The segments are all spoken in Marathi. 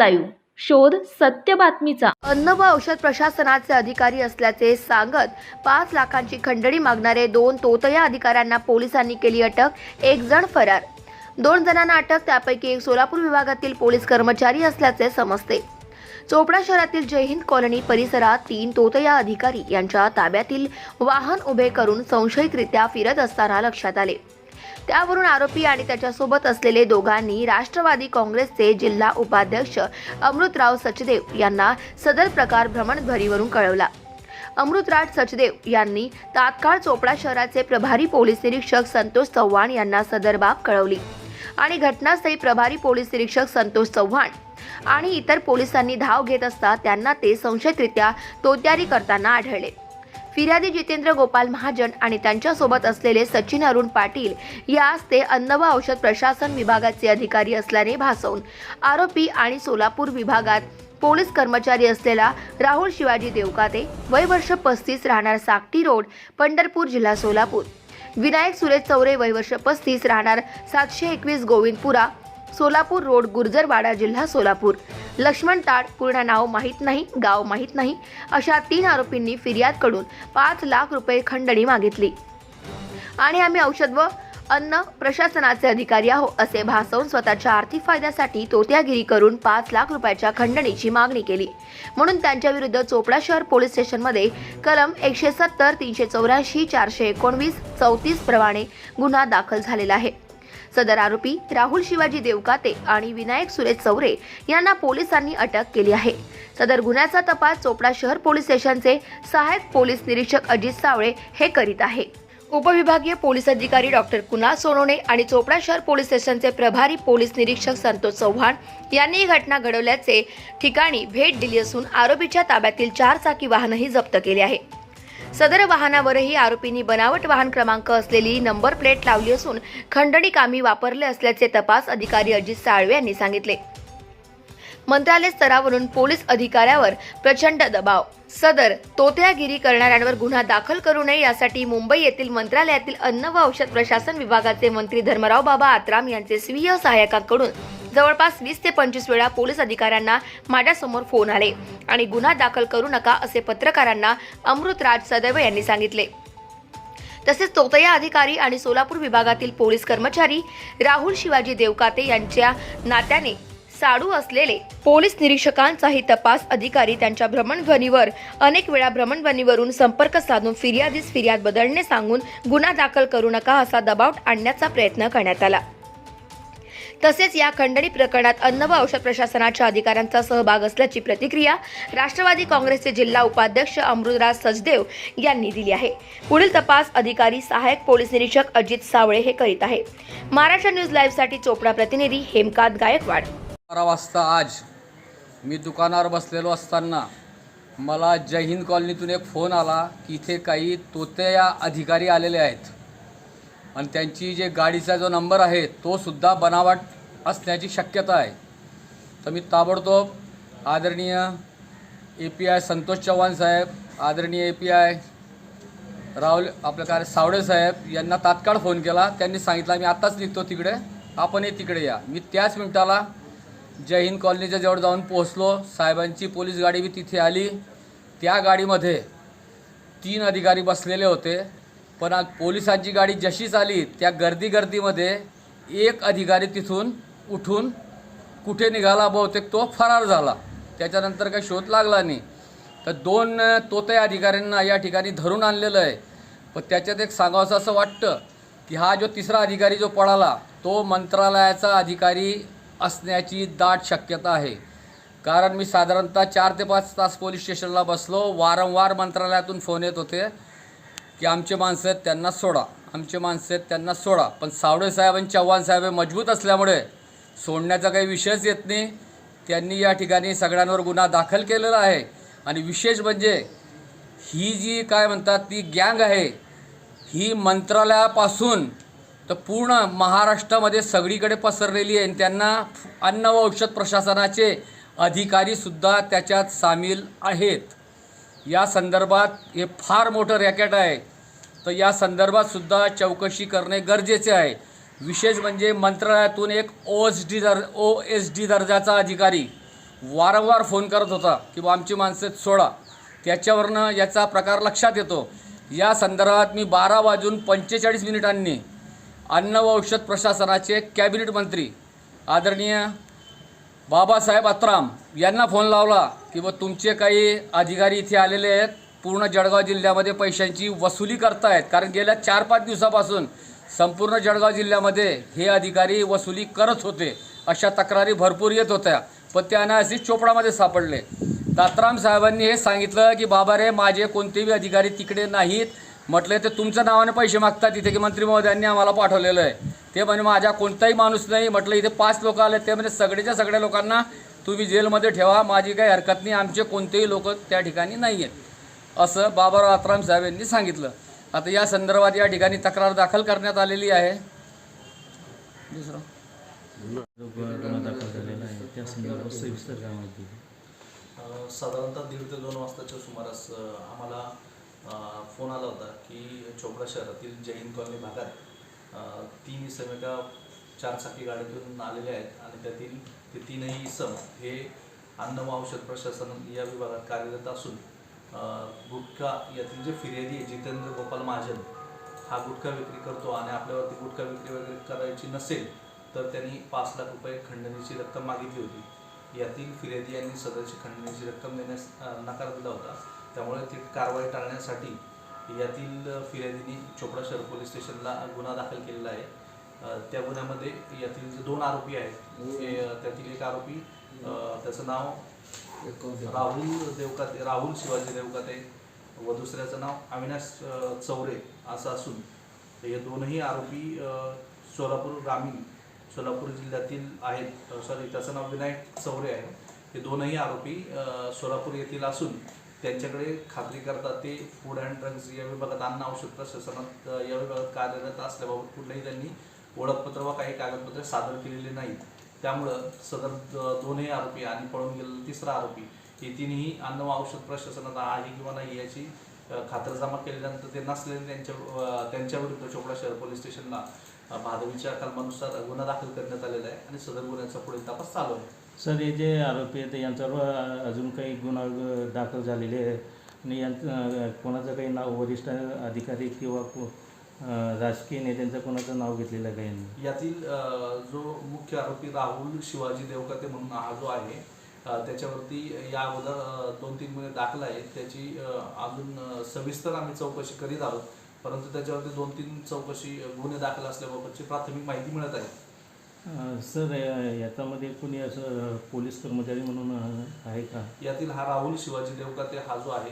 लाईव्ह. शोध सत्य बातमीचा. अन्न व औषध प्रशासनाचे अधिकारी असल्याचे सांगत पाच लाखांची खंडणी मागणारे दोन तोतया अधिकाऱ्यांना पोलिसांनी केली अटक एक जण फरार. दोन जणांना अटक त्यापैकी एक सोलापूर विभागातील पोलीस कर्मचारी असल्याचे समजते. चोपडा शहरातील जय हिंद कॉलनी परिसरात तीन तोतया अधिकारी यांच्या ताब्यातील वाहन उभे करून संशयितरित्या फिरत असताना लक्षात आले. त्यावरून आरोपी आणि त्याच्यासोबत असलेले दोघांनी राष्ट्रवादी काँग्रेसचे जिल्हा उपाध्यक्ष अमृतराव सचदेव यांना सदर प्रकार भ्रमणध्वनीवरून कळवला. अमृतराज सचदेव यांनी तात्काळ चोपडा शहराचे प्रभारी पोलीस निरीक्षक संतोष चव्हाण यांना सदर बाब कळवली आणि घटनास्थळी प्रभारी पोलीस निरीक्षक संतोष चव्हाण आणि इतर पोलिसांनी धाव घेत असता त्यांना ते संशयितरित्या तोत्यारी करताना आढळले. फिर्यादी जितेंद्र गोपाल महाजन आणि त्यांच्यासोबत असलेले सचिन अरुण पाटील यास ते अन्न व औषध प्रशासन विभागाचे अधिकारी असल्याने भासवून. आरोपी आणि सोलापूर विभागात पोलीस कर्मचारी असलेला राहुल शिवाजी देवकाते वय वर्ष पस्तीस राहणार साकटी रोड पंढरपूर जिल्हा सोलापूर. विनायक सुरेश चौरे वय वर्ष पस्तीस राहणार सातशे एकवीस गोविंदपुरा सोलापूर रोड गुर्जरवाडा जिल्हा सोलापूर. लक्ष्मण ताड पूर्ण नाव माहीत नाही गाव माहीत नाही अशा तीन आरोपींनी फिर्यादकडून पाच लाख रुपये खंडणी मागितली. आणि आम्ही औषध व अन्न प्रशासनाचे अधिकारी आहो असे भासवून स्वतःच्या आर्थिक फायद्यासाठी तोत्यागिरी करून पाच लाख रुपयाच्या खंडणीची मागणी केली. म्हणून त्यांच्या विरुद्ध चोपडा शहर पोलीस स्टेशनमध्ये कलम एकशे सत्तर तीनशे चौऱ्याऐंशी चारशे एकोणवीस चौतीस प्रमाणे गुन्हा दाखल झालेला आहे. सदर आरोपी राहुल शिवाजी देवकाते आणि विनायक सुरेश चौरे यांना पोलिसांनी अटक केली आहे. सदर गुन्ह्याचा तपास चोपडा शहर पोलीस स्टेशनचे सहाय्यक पोलीस निरीक्षक अजित सावळे हे करीत आहे. उपविभागीय पोलीस अधिकारी डॉक्टर कुणाल सोनोने आणि चोपडा शहर पोलीस स्टेशनचे प्रभारी पोलीस निरीक्षक संतोष चव्हाण यांनी ही घटना घडवल्याचे ठिकाणी भेट दिली असून आरोपीच्या ताब्यातील चार चाकी वाहनही जप्त केले आहे सदर वाहनावरही आरोपींनी बनावट वाहन क्रमांक असलेली नंबर प्लेट लावली असून खंडणी कामी वापरले असल्याचे तपास अधिकारी अजित साळवे यांनी सांगितले. मंत्रालय स्तरावरून पोलीस अधिकाऱ्यावर प्रचंड दबाव. सदर तोत्यागिरी करणाऱ्यांवर गुन्हा दाखल करू नये यासाठी मुंबई येथील मंत्रालयातील अन्न व औषध प्रशासन विभागाचे मंत्री धर्मराव बाबा आत्राम यांचे स्वीय सहाय्यकांकडून जवळपास वीस ते पंचवीस वेळा पोलीस अधिकाऱ्यांना माझ्यासमोर फोन आले आणि गुन्हा दाखल करू नका असे पत्रकारांना अमृतराज सदैव यांनी सांगितले. तसेच तोतया अधिकारी आणि सोलापूर विभागातील पोलीस कर्मचारी राहुल शिवाजी देवकाते यांच्या नात्याने साडू असलेले पोलीस निरीक्षकांचाही तपास अधिकारी त्यांच्या भ्रमणध्वनीवर अनेक वेळा भ्रमणध्वनीवरून संपर्क साधून फिर्यादीस फिर्याद बदलणे सांगून गुन्हा दाखल करू नका असा दबाव आणण्याचा प्रयत्न करण्यात आला. तसेच या खंडणी प्रकरणात अन्न व औषध प्रशासनाच्या अधिकाऱ्यांचा सहभाग असल्याची प्रतिक्रिया राष्ट्रवादी काँग्रेसचे जिल्हा उपाध्यक्ष अमृतराज सचदेव यांनी दिली आहे. पुढील तपास अधिकारी सहाय्यक पोलीस निरीक्षक अजित सावळे हे करीत आहे. महाराष्ट्र न्यूज लाईव्हसाठी चोपडा प्रतिनिधी हेमकांत गायकवाड. बारा वाजता आज मी दुकानावर बसलेलो असताना मला जय हिंद कॉलनीतून एक फोन आला की इथे काही तोत्या अधिकारी आलेले आहेत. आणि त्यांची जे गाडीचा जो नंबर आहे तो सुद्धा बनावट असण्याची शक्यता आहे. तर मी ताबडतोब आदरणीय A P I Santosh Chavan साहेब आदरणीय ए पी आय राहुल आपलं काय सावडे साहेब यांना तात्काळ फोन केला. त्यांनी सांगितलं मी आत्ताच निघतो तिकडे. आपणही तिकडे या. मी त्याच मिनिटाला जय हिंद कॉलनीच्या जवळ जाऊन पोहोचलो. साहेबांची पोलीस गाडी बी तिथे आली. त्या गाडीमध्ये तीन अधिकारी बसलेले होते. पण पोलिसांची गाडी जशीच आली त्या गर्दी गर्दीमध्ये एक अधिकारी तिथून उठून कुठे निघाला बहुतेक तो फरार झाला. त्याच्यानंतर काही शोध लागला नाही. तर दोन तोते अधिकाऱ्यांना या ठिकाणी धरून आणलेलं आहे. पण त्याच्यात एक सांगावंसं असं वाटतं की हा जो तिसरा अधिकारी जो पळाला तो मंत्रालयाचा अधिकारी असण्याची दाट शक्यता आहे. कारण मी साधारणतः चार ते पाच तास पोलीस स्टेशनला बसलो वारंवार मंत्रालयातून फोन येत होते. की आमचे माणसं आहेत त्यांना सोडा. आमचे माणसं आहेत त्यांना सोडा. पण सावडे साहेब आणि चव्हाण साहेब हे मजबूत असल्यामुळे सोडण्याचा काही विषयच येत नाही. त्यांनी या ठिकाणी सगळ्यांवर गुन्हा दाखल केलेला आहे. आणि विशेष म्हणजे ही जी काय म्हणतात ती गँग आहे ही मंत्रालयापासून तर पूर्ण महाराष्ट्रामध्ये सगळीकडे पसरलेली आहे. आणि त्यांना अन्न व औषध प्रशासनाचे अधिकारीसुद्धा त्याच्यात सामील आहेत. या संदर्भात हे फार मोठं रॅकेट आहे. तर या संदर्भातसुद्धा चौकशी करणे गरजेचे आहे. विशेष म्हणजे मंत्रालयातून एक ओ एस डी दर ओ एस डी दर्जाचा अधिकारी वारंवार फोन करत होता की बा आमची माणसं सोडा. त्याच्यावरनं याचा प्रकार लक्षात येतो. या संदर्भात मी बारा वाजून पंचेचाळीस मिनिटांनी अन्न व औषध प्रशासनाचे कॅबिनेट मंत्री आदरणीय बाबासाहेब अत्राम यांना फोन लावला की बा तुमचे काही अधिकारी इथे आलेले आहेत. पूर्ण जळगाव जिल्ह्यामध्ये पैशांची वसुली करतायत. कारण गेल्या चार पाच दिवसापासून संपूर्ण जळगाव जिल्ह्यामध्ये हे अधिकारी वसुली करत होते. अशा तक्रारी भरपूर येत होत्या. पण ते अनायासी चोपडामध्ये सापडले. दात्राम साहेबांनी हे सांगितलं की बाबा रे माझे कोणतेही अधिकारी तिकडे नाहीत. म्हटले ते तुमच्या नावाने पैसे मागतात तिथे की मंत्री महोदयांनी आम्हाला पाठवलेलं आहे. ते म्हणजे माझ्या कोणताही माणूस नाही. म्हटलं इथे पाच लोक आले. ते म्हणजे सगळेच्या सगळ्या लोकांना तुम्ही जेलमध्ये ठेवा. माझी काही हरकत नाही. आमचे कोणतेही लोक त्या ठिकाणी नाही आहेत असं बाबाराव आत्राम साहेब यांनी सांगितलं. आता या संदर्भात या ठिकाणी तक्रार दाखल करण्यात आलेली आहे. दुसरं? साधारणतः दीड ते दोन वाजताच्या सुमारास आम्हाला फोन आला होता की चोपडा शहरातील जैन कॉलनी भागात तीन इसम एका चारचाकी गाडीतून आलेले आहेत आणि त्यातील ते तीनही इसम हे अन्न व औषध प्रशासन या विभागात कार्यरत असून गुटखा यातील जे फिर्यादी आहे जितेंद्र गोपाल महाजन हा गुटखा विक्री करतो आणि आपल्यावरती गुटखा विक्री वगैरे करायची नसेल तर त्यांनी पाच लाख रुपये खंडणीची रक्कम मागितली होती. यातील फिर्यादी यांनी सदरची खंडणीची रक्कम देण्यास नकार दिला होता. त्यामुळे ती कारवाई टाळण्यासाठी यातील फिर्यादींनी चोपडा शहर पोलीस स्टेशनला गुन्हा दाखल केलेला आहे. त्या गुन्ह्यामध्ये यातील जे दोन आरोपी आहेत त्यातील एक आरोपी त्याचं नाव राहुल देवकाते राहुल शिवाजी देवकाते व दुसऱ्याचं नाव अविनाश चौरे असं असून हे दोनही आरोपी सोलापूर ग्रामीण सोलापूर जिल्ह्यातील आहेत. सॉरी त्याचं नाव विनायक चौरे आहे. हे दोनही आरोपी सोलापूर येथील असून त्यांच्याकडे खात्री करता ते फूड अँड ड्रग्ज या विभागात अन्न औषध प्रशासनात या विभागात कार्यरत असल्याबाबत कुठलंही त्यांनी ओळखपत्र व काही कागदपत्रे सादर केलेली नाहीत. त्यामुळं सदर दोनही आरोपी आणि पळून गेलेला तिसरा आरोपी हे तिन्ही अन्न व औषध प्रशासनात आहे किंवा नाही याची खातरजमा केल्यानंतर ते नसल्याने त्यांच्या त्यांच्याविरुद्ध चोपडा शहर पोलीस स्टेशनला भादवीच्या कलमानुसार गुन्हा दाखल करण्यात आलेला आहे आणि सदर गुन्ह्याचा पुढील तपास चालू आहे. सर हे जे आरोपी आहेत यांच्यावर अजून काही गुन्हा दाखल झालेले आहे आणि यांचं कोणाचं काही नाव वरिष्ठ अधिकारी किंवा राजकीय नेत्यांचं कोणाचं नाव घेतलेलं आहे का यांनी? यातील जो मुख्य आरोपी राहुल शिवाजी देवकाते म्हणून हा जो आहे त्याच्यावरती या अगोदर दोन तीन गुन्हे दाखल आहेत. त्याची अजून सविस्तर आम्ही चौकशी करीत आहोत. परंतु त्याच्यावरती दोन तीन चौकशी गुन्हे दाखल असल्याबाबतची प्राथमिक माहिती मिळत आहे. सर याच्यामध्ये कोणी असं पोलीस कर्मचारी म्हणून आहे का? यातील हा राहुल शिवाजी देवकाते हा जो आहे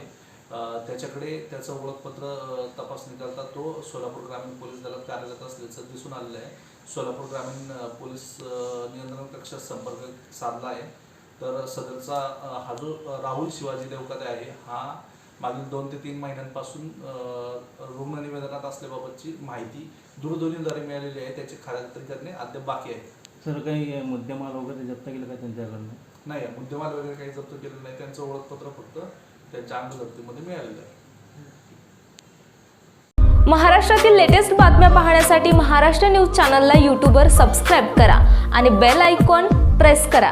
त्याच्याकडे त्याचं ओळखपत्र तपासणी करता तो सोलापूर ग्रामीण पोलीस दलात कार्यरत असल्याचं दिसून आलेलं आहे. सोलापूर ग्रामीण पोलीस नियंत्रण कक्षात संपर्क साधला आहे. तर सदरचा हा जो राहुल शिवाजी देवकाते आहे हा मागील दोन ते तीन महिन्यांपासून रुग्ण निवेदनात असल्याबाबतची माहिती दूरध्वनीद्वारे मिळालेली आहे. त्याची खात्री करणे अद्याप बाकी आहे. सर काही मुद्देमाल वगैरे जप्त केलं का त्यांच्याकडनं? नाही मुद्देमाल वगैरे काही जप्त केलेलं नाही. त्यांचं ओळखपत्र फक्त त्यांच्या अंगजप्तीमध्ये मिळालेलं आहे. महाराष्ट्रातील लेटेस्ट बातम्या पाहण्यासाठी महाराष्ट्र न्यूज चॅनलला यूट्यूबवर सबस्क्राईब करा आणि बेल आयकॉन प्रेस करा.